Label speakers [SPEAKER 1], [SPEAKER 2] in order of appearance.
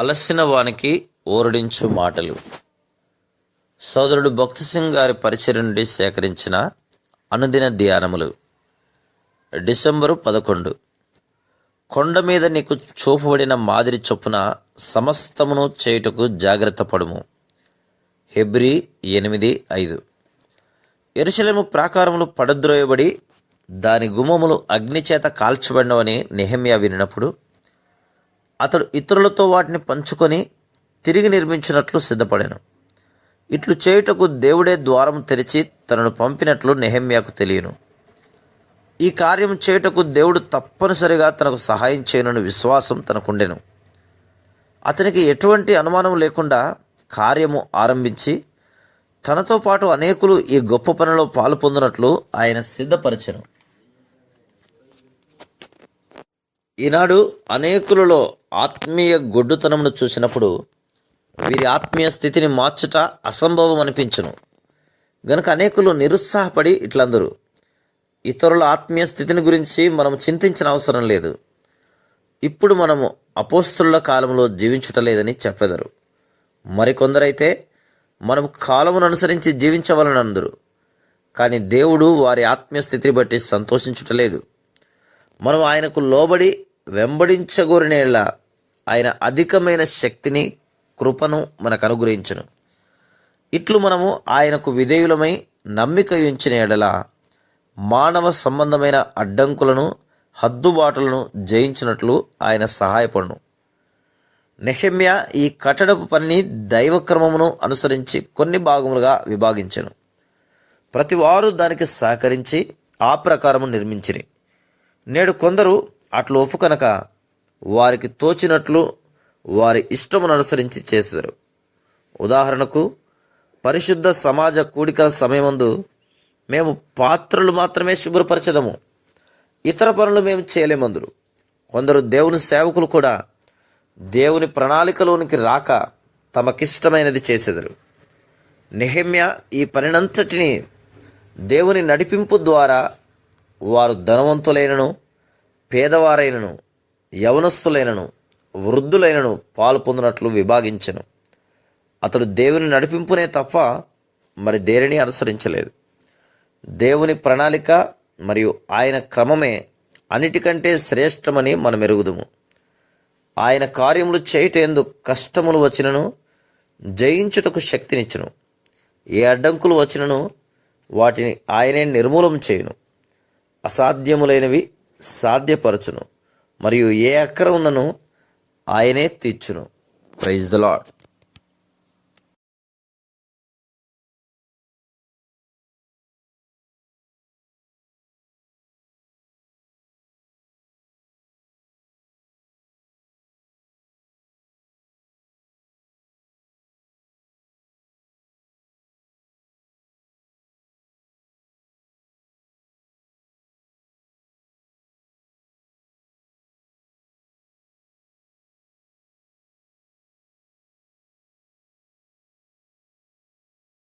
[SPEAKER 1] అలసిన వానికి ఓరడించు మాటలు. సోదరుడు భక్తి సింగ్ గారి పరిచయం నుండి సేకరించిన అనుదిన ధ్యానములు. డిసెంబరు పదకొండు. కొండ మీద నీకు చూపబడిన మాదిరి చొప్పున సమస్తమును చేయుటకు జాగ్రత్త పడుము. హెబ్రి ఎనిమిది ఐదు. ఎరుశలేము ప్రాకారములు పడద్రోయబడి దాని గుమ్మములు అగ్నిచేత కాల్చబడినవని నెహమ్యా వినినప్పుడు అతడు ఇతరులతో వాటిని పంచుకొని తిరిగి నిర్మించినట్లు సిద్ధపడాను. ఇట్లు చేయుటకు దేవుడే ద్వారం తెరిచి తనను పంపినట్లు నెహమ్యాకు తెలియను. ఈ కార్యం చేయుటకు దేవుడు తప్పనిసరిగా తనకు సహాయం చేయనని విశ్వాసం తనకుండెను. అతనికి ఎటువంటి అనుమానం లేకుండా కార్యము ఆరంభించి తనతో పాటు అనేకులు ఈ గొప్ప పనిలో పాలు పొందినట్లు ఆయన సిద్ధపరచను. ఈనాడు అనేకులలో ఆత్మీయ గొడ్డుతనమును చూసినప్పుడు వీరి ఆత్మీయ స్థితిని మార్చుట అసంభవం అనిపించును. గనుక అనేకులు నిరుత్సాహపడి ఇట్లందరూ. ఇతరుల ఆత్మీయ స్థితిని గురించి మనం చింతించిన అవసరం లేదు. ఇప్పుడు మనము అపోస్తుల కాలంలో జీవించుటలేదని చెప్పెదరు. మరికొందరైతే మనం కాలమును అనుసరించి జీవించవలనందరు కానీ దేవుడు వారి ఆత్మీయ స్థితిని బట్టి సంతోషించుటలేదు. మనం ఆయనకు లోబడి వెంబడించగోరినేళ్ళ ఆయన అధికమైన శక్తిని కృపను మనకు అనుగ్రహించును ఇట్లు మనము ఆయనకు విధేయులమై నమ్మిక ఉంచిన ఎడల మానవ సంబంధమైన అడ్డంకులను హద్దుబాటులను జయించినట్లు ఆయన సహాయపడును. నెహమ్య ఈ కట్టడపు పనిని దైవక్రమమును అనుసరించి కొన్ని భాగములుగా విభాగించను. ప్రతివారు దానికి సహకరించి ఆ ప్రకారము నిర్మించిరి. నేడు కొందరు అట్లోపు ఒప్పుకనక వారికి తోచినట్లు వారి ఇష్టమును అనుసరించి చేసేదారు. ఉదాహరణకు పరిశుద్ధ సమాజ కూడికల సమయమందు మేము పాత్రలు మాత్రమే శుభ్రపరచదము. ఇతర పనులు మేము చేయలేమందురు. కొందరు దేవుని సేవకులు కూడా దేవుని ప్రణాళికలోనికి రాక తమకిష్టమైనది చేసెదరు. నిహమ్య ఈ పనినంతటిని దేవుని నడిపింపు ద్వారా వారు ధనవంతులైనను పేదవారైనను యవనస్తులైనను వృద్ధులైనను పాలు పొందినట్లు విభాగించెను. అతడు దేవుని నడిపింపునే తప్ప మరి దేనిని అనుసరించలేదు. దేవుని ప్రణాళిక మరియు ఆయన క్రమమే అన్నిటికంటే శ్రేష్టమని మనం ఎరుగుదుము ఆయన కార్యములు చేయుటేందు కష్టములు వచ్చినను జయించుటకు శక్తినిచ్చును. ఏ అడ్డంకులు వచ్చినను వాటిని ఆయనే నిర్మూలం చేయును. అసాధ్యములైనవి సాధ్యపరచును. మరియు ఏ అక్కర ఉన్నను ఆయనే తీర్చును. Praise the lord